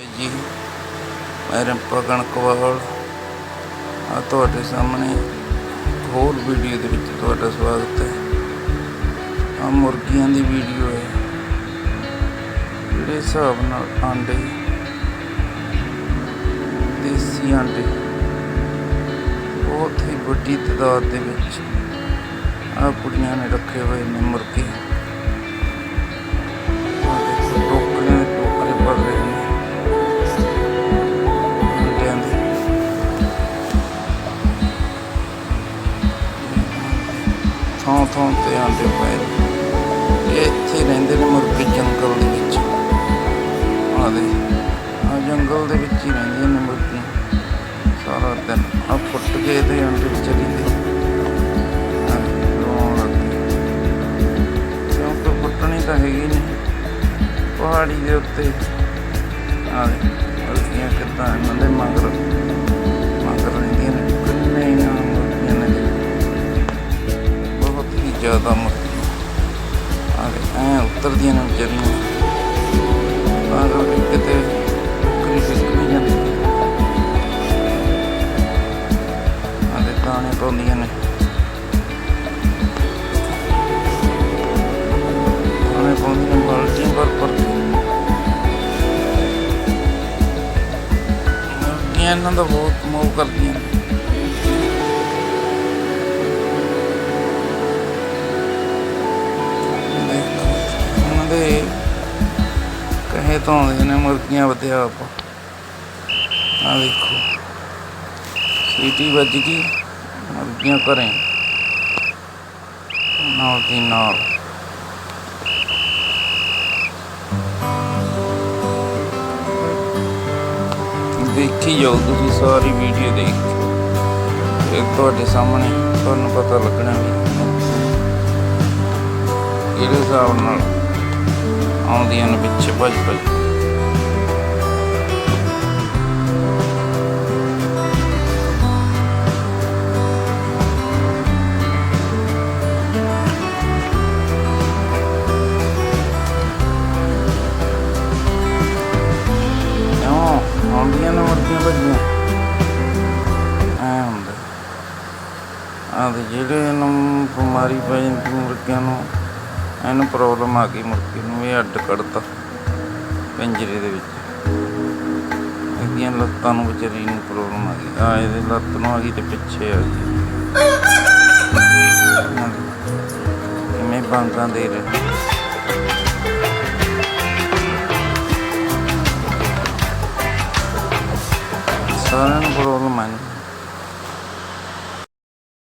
ਜੀ, ਮੈਂ ਰਿੰਪਾ ਕਣਕਵਾਲ ਆ ਤੁਹਾਡੇ ਸਾਹਮਣੇ ਹੋਰ ਵੀਡੀਓ ਦੇ ਵਿੱਚ ਤੁਹਾਡਾ ਸਵਾਗਤ ਹੈ। ਆ ਮੁਰਗੀਆਂ ਦੀ ਵੀਡੀਓ ਹੈ। ਜਿਹੜੇ ਹਿਸਾਬ ਨਾਲ ਆਂਡੇ, ਦੇਸੀ ਆਂਡੇ, ਬਹੁਤ ਹੀ ਵੱਡੀ ਤਾਦਾਦ ਦੇ ਵਿੱਚ ਆ ਕੁੜੀਆਂ ਨੇ ਰੱਖੇ ਹੋਏ ਨੇ ਮੁਰਗੇ। ਥਾਂ ਥਾਂ ਤੇ ਆਂਡੇ ਪਏ ਇਹ ਇੱਥੇ ਰਹਿੰਦੇ ਨੇ ਮੁਰਗੇ ਜੰਗਲ ਦੇ ਵਿੱਚ। ਆ ਦੇ ਆ ਜੰਗਲ ਦੇ ਵਿੱਚ ਹੀ ਰਹਿੰਦੀਆਂ ਨੇ ਮੁਰਗੀਆਂ। ਸਾਰਾ ਦਿਨ ਆ ਫੁੱਟ ਕੇ ਤੇ ਅੰਡੇ ਵਿੱਚ ਰਹਿੰਦੇ ਗਏ। ਕਿਉਂਕਿ ਫੁੱਟਣੀ ਤਾਂ ਹੈਗੀ ਨਹੀਂ। ਪਹਾੜੀ ਦੇ ਉੱਤੇ। ਆ ਮੁਰਗੀਆਂ ਕਿੱਦਾਂ ਇਹਨਾਂ ਦੇ ਮਗਰ ਐ ਉਤਰਦੀਆਂ ਨੇ ਵਿਚਾਰੀਆਂ ਤਾਂ ਕਰਕੇ ਕਿਤੇ ਕਰੀ ਫਿਸਕ ਨਹੀਂ ਜਾਂਦੀ ਆਦੇ ਦਾਣੇ ਪਾਉਂਦੀਆਂ ਨੇ ਦਾਣੇ ਪਾਉਂਦੀਆਂ ਨੇ ਬਾਲਟੀਆਂ ਭਰ ਭਰ ਕੇ ਮੁਰਗੀਆਂ ਇਹਨਾਂ ਦਾ ਬਹੁਤ ਮੋਹ ਕਰਦੀਆਂ ਨੇ ਕਹੇ ਨੇ, ਮੁਰਗੀਆਂ ਵਧਿਆ ਆਪ। ਆ ਦੇਖੋ ਸੀਟੀ ਵੱਜ ਗਈ, ਮੁਰਗੀਆਂ ਘਰੇ। ਨਾਲ ਦੀ ਨਾਲ। ਦੇਖੀ ਜਾਓ ਤੁਸੀਂ ਸਾਰੀ ਵੀਡੀਓ ਦੇਖ ਕੇ। ਇਹ ਤੁਹਾਡੇ ਸਾਹਮਣੇ ਤੁਹਾਨੂੰ ਪਤਾ ਲੱਗਣਾ ਵੀ ਕਿਹੜੇ ਹਿਸਾਬ ਨਾਲ அவனுக்கு என்ன பிச்சு போச்சு போச்சு അത് ചെയ്യണം ഇപ്പം മാറി പയ്യനും ഇരിക്കാനോ ਇਹਨੂੰ ਪ੍ਰੋਬਲਮ ਆ ਗਈ ਮੁਰਗੀ ਨੂੰ ਇਹ ਅੱਡ ਕੱਢਤਾ ਪਿੰਜਰੇ ਦੇ ਵਿੱਚ। ਇਹਦੀਆਂ ਲੱਤਾਂ ਨੂੰ ਵਿਚਾਰੀ ਨੂੰ ਪ੍ਰੋਬਲਮ ਆ ਗਈ। ਆ ਇਹਦੇ ਲੱਤ ਨੂੰ ਆ ਗਈ ਤੇ ਪਿੱਛੇ ਆ ਗਈ। ਆਹ ਕਿਵੇਂ ਬਾਂਗਾਂ ਦੇ ਰਹੇ। ਸਾਰਿਆਂ ਨੂੰ ਪ੍ਰੋਬਲਮ ਆ ਗਈ।